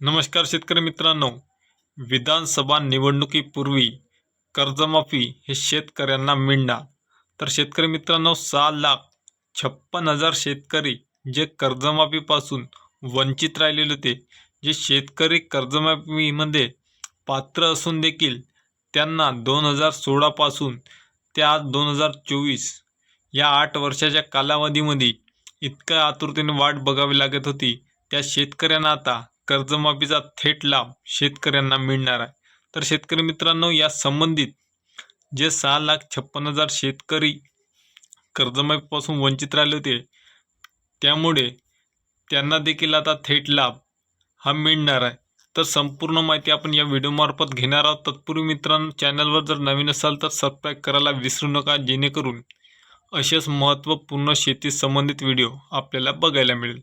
नमस्कार शेतकरी मित्रांनो. विधानसभा निवडणुकीपूर्वी कर्जमाफी हे शेतकऱ्यांना मिळणार. तर शेतकरी मित्रांनो सहा लाख छप्पन हजार शेतकरी जे कर्जमाफीपासून वंचित राहिलेले होते जे शेतकरी कर्जमाफीमध्ये पात्र असून देखील त्यांना दोन हजार सोळापासून ते आज दोन हजार चोवीस या आठ वर्षाच्या कालावधीमध्ये इतक्या आतुरतेने वाट बघावी लागत होती. त्या शेतकऱ्यांना आता कर्जमाफीचा थेट लाभ शेतकऱ्यांना मिळणार आहे. तर शेतकरी मित्रांनो या संबंधित जे सहा लाख छप्पन हजार शेतकरी कर्जमाफीपासून वंचित राहिले होते त्यामुळे त्यांना देखील आता थेट लाभ हा मिळणार आहे. तर संपूर्ण माहिती आपण या व्हिडिओमार्फत घेणार आहोत. तत्पूर्वी मित्रांनो चॅनलवर जर नवीन असाल तर सबस्क्राईब करायला विसरू नका जेणेकरून असेच महत्त्वपूर्ण शेती संबंधित व्हिडिओ आपल्याला बघायला मिळेल.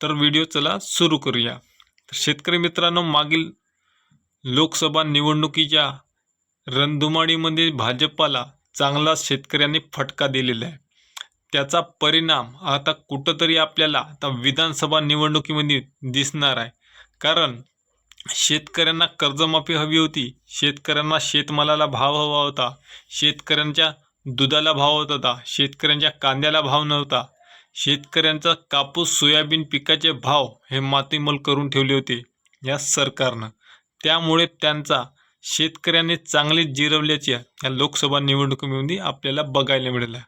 तर व्हिडिओ चला सुरू करूया. शेतकरी मित्रांनो मागील लोकसभा निवडणुकीच्या रणधुमाळीमध्ये भाजपाला चांगला शेतकऱ्यांनी फटका दिलेला आहे. त्याचा परिणाम आता कुठंतरी आपल्याला आता विधानसभा निवडणुकीमध्ये दिसणार आहे. कारण शेतकऱ्यांना कर्जमाफी हवी होती शेतकऱ्यांना शेतमालाला भाव हवा होता शेतकऱ्यांच्या दुधाला भाव होत होता शेतकऱ्यांच्या कांद्याला भाव नव्हता शेतकऱ्यांचा कापूस सोयाबीन पिकाचे भाव हे मातीमोल करून ठेवले होते या सरकारनं. त्यामुळे त्यांचा शेतकऱ्यांनी चांगले जिरवल्याच्या या लोकसभा निवडणुकीमध्ये आपल्याला बघायला मिळालं.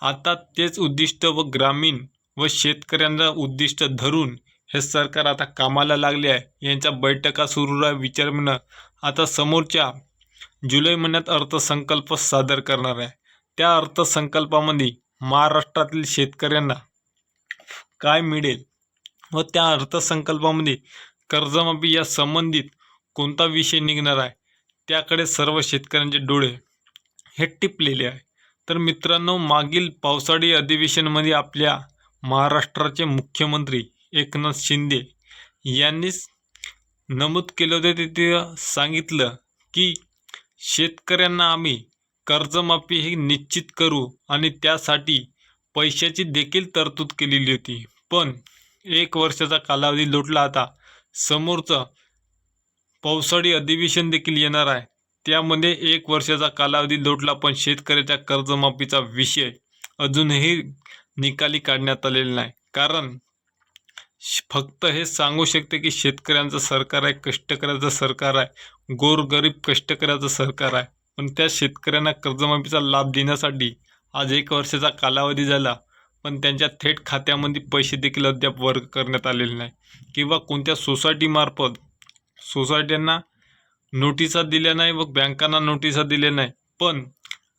आता तेच उद्दिष्ट व ग्रामीण व शेतकऱ्यांना उद्दिष्ट धरून हे सरकार आता कामाला लागले आहे. यांच्या बैठका सुरू आहे विचारणं आता समोरच्या जुलै महिन्यात अर्थसंकल्प सादर करणार आहे. त्या अर्थसंकल्पामध्ये महाराष्ट्रातील शेतकऱ्यांना काय मिळेल व त्या अर्थसंकल्पामध्ये कर्जमाफी या संबंधित कोणता विषय निघणार आहे? त्याकडे सर्व शेतकऱ्यांचे डोळे हे टिपलेले आहे. तर मित्रांनो मागील पावसाळी अधिवेशनमध्ये आपल्या महाराष्ट्राचे मुख्यमंत्री एकनाथ शिंदे यांनीच नमूद केलं होतं. तिथे सांगितलं की शेतकऱ्यांना आम्ही कर्जमाफी ही निश्चित करू आणि त्यासाठी पैशाची देखील तरतूद केलेली होती. पण एक वर्षाचा कालावधी लोटला आता. समोरचं पावसाळी अधिवेशन देखील येणार आहे. त्यामध्ये एक वर्षाचा कालावधी लोटला पण शेतकऱ्याच्या कर्जमाफीचा विषय अजूनही निकाली काढण्यात आलेला नाही. कारण फक्त हे सांगू शकते की शेतकऱ्यांचं सरकार आहे कष्टकऱ्याचं सरकार आहे गोरगरीब कष्टकऱ्याचं सरकार आहे. पण त्या शेतकऱ्यांना कर्जमाफीचा लाभ देण्यासाठी आज एक वर्षाचा कालावधी झाला पण त्यांच्या थेट खात्यामध्ये पैसे देखील अद्याप वर्ग करण्यात आलेले नाही. किंवा कोणत्या सोसायटीमार्फत सोसायट्यांना नोटिसा दिल्या नाही व बँकांना नोटिसा दिल्या नाही. पण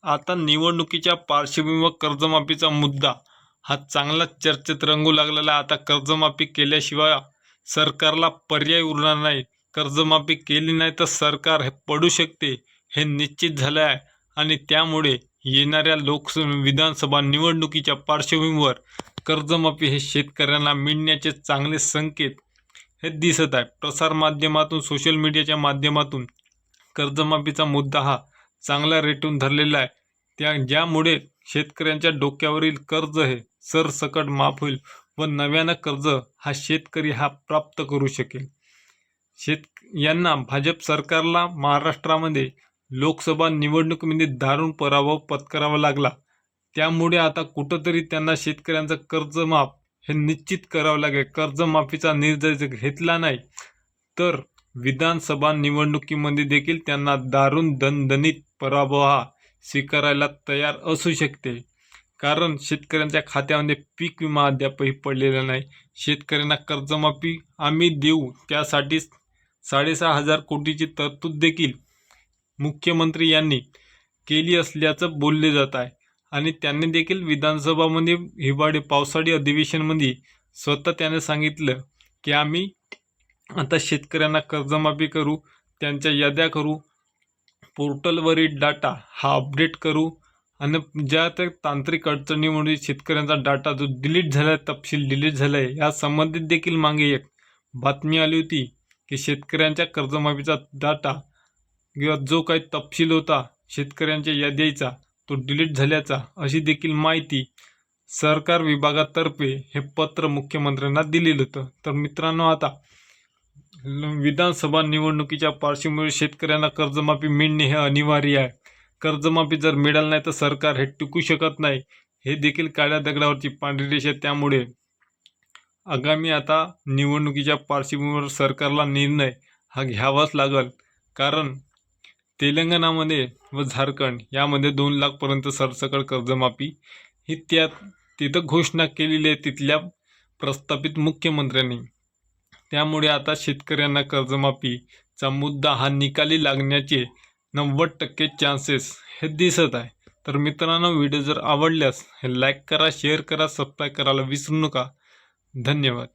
आता निवडणुकीच्या पार्श्वभूमीवर कर्जमाफीचा मुद्दा हा चांगला चर्चेत रंगू लागलेला आता कर्जमाफी केल्याशिवाय सरकारला पर्याय उरणार नाही. कर्जमाफी केली नाही तर सरकार हे पडू शकते. हे निश्चित झालं आहे आणि त्यामुळे येणाऱ्या लोकस विधानसभा निवडणुकीच्या पार्श्वभूमीवर कर्जमाफी हे शेतकऱ्यांना मिळण्याचे चांगले संकेत हे दिसत आहे. प्रसारमाध्यमातून सोशल मीडियाच्या माध्यमातून कर्जमाफीचा मुद्दा हा चांगला रेटून धरलेला आहे. त्या ज्यामुळे शेतकऱ्यांच्या डोक्यावरील कर्ज हे सरसकट माफ होईल व नव्यानं कर्ज हा शेतकरी हा प्राप्त करू शकेल. शेत यांना भाजप सरकारला महाराष्ट्रामध्ये लोकसभा निवडणुकीमध्ये म्हणजे दारुण पराभव पत्करावा लागला. त्यामुळे आता कुठंतरी त्यांना शेतकऱ्यांचं कर्जमाफ हे निश्चित करावं लागेल. कर्जमाफीचा निर्णय जर घेतला नाही तर विधानसभा निवडणुकीमध्ये देखील त्यांना दारुण दणदणीत पराभव हा स्वीकारायला तयार असू शकते. कारण शेतकऱ्यांच्या खात्यामध्ये पीक विमा अद्यापही पडलेला नाही. शेतकऱ्यांना कर्जमाफी आम्ही देऊ त्यासाठीच साडेसहा हजार कोटीची तरतूद देखील मुख्यमंत्री यांनी केली असल्याचं बोलले जात आहे. आणि त्यांनी देखील विधानसभामध्ये हिवाळी पावसाळी अधिवेशनमध्ये स्वतः त्याने सांगितलं की आम्ही आता शेतकऱ्यांना कर्जमाफी करू त्यांच्या याद्या करू पोर्टलवरील डाटा हा अपडेट करू आणि ज्या त्या तांत्रिक अडचणीमुळे शेतकऱ्यांचा डाटा जो डिलीट झाला आहे तपशील डिलीट झाला आहे या संबंधित देखील मागे एक बातमी आली होती की शेतकऱ्यांच्या कर्जमाफीचा डाटा किंवा जो काही तपशील होता शेतकऱ्यांच्या यादीचा तो डिलीट झाल्याचा अशी देखील माहिती सरकार विभागातर्फे हे पत्र मुख्यमंत्र्यांना दिलेलं होतं. तर मित्रांनो आता विधानसभा निवडणुकीच्या पार्श्वभूमीवर शेतकऱ्यांना कर्जमाफी मिळणे हे अनिवार्य आहे. कर्जमाफी जर मिळालं नाही तर सरकार हे टिकू शकत नाही. हे देखील काळ्या दगडावरची पांढरी रेषा त्यामुळे आगामी आता निवडणुकीच्या पार्श्वभूमीवर सरकारला निर्णय हा घ्यावाच लागल. कारण तेलंगणामध्ये व झारखंड यामध्ये दोन लाखपर्यंत सरसकट कर्जमाफी. ही त्या तिथं घोषणा केलेली आहे तिथल्या प्रस्थापित मुख्यमंत्र्यांनी. त्यामुळे आता शेतकऱ्यांना कर्जमाफीचा मुद्दा हा निकाली लागण्याचे नव्वद टक्के चान्सेस हे दिसत आहे. तर मित्रांनो व्हिडिओ जर आवडल्यास हे लाईक करा शेअर करा सबस्क्राईब करायला विसरू नका. धन्यवाद.